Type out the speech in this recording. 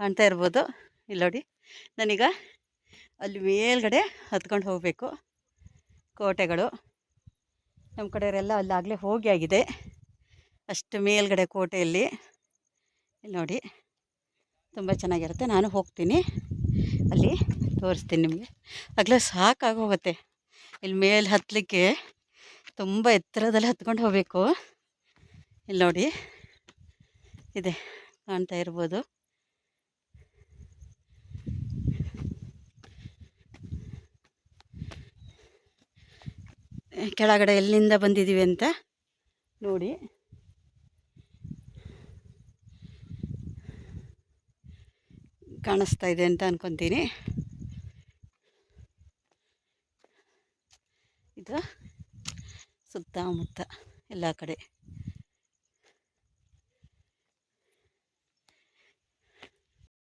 ಕಾಣ್ತಾ ಇರ್ಬೋದು. ಇಲ್ಲಿ ನೋಡಿ. ನಾನೀಗ ಅಲ್ಲಿ ಮೇಲ್ಗಡೆ ಹತ್ಕೊಂಡು ಹೋಗಬೇಕು. ಕೋಟೆಗಳು. ನಮ್ಮ ಕಡೆಯವರೆಲ್ಲ ಅಲ್ಲಾಗಲೇ ಹೋಗಿ ಆಗಿದೆ. ಅಷ್ಟು ಮೇಲ್ಗಡೆ ಕೋಟೆಯಲ್ಲಿ. ಇಲ್ಲಿ ನೋಡಿ. ತುಂಬ ಚೆನ್ನಾಗಿರುತ್ತೆ. ನಾನು ಹೋಗ್ತೀನಿ. ಅಲ್ಲಿ ತೋರಿಸ್ತೀನಿ ನಿಮಗೆ. ಆಗಲೇ ಸಾಕಾಗಿ ಹೋಗುತ್ತೆ ಇಲ್ಲಿ ಮೇಲೆ ಹತ್ತಲಿಕ್ಕೆ ತುಂಬ ಎತ್ತರದಲ್ಲಿ ಹತ್ಕೊಂಡು ಹೋಗಬೇಕು. ಇಲ್ಲಿ ನೋಡಿ. ಇದೆ. ಕಾಣ್ತಾ ಇರ್ಬೋದು. ಕೆಳಗಡೆ ಎಲ್ಲಿಂದ ಬಂದಿದ್ದೀವಿ ಅಂತ ನೋಡಿ. ಕಾಣಿಸ್ತಾ ಇದೆ ಅಂತ ಅನ್ಕೊತೀನಿ. ಇದು ಸುತ್ತಮುತ್ತ ಎಲ್ಲ ಕಡೆ.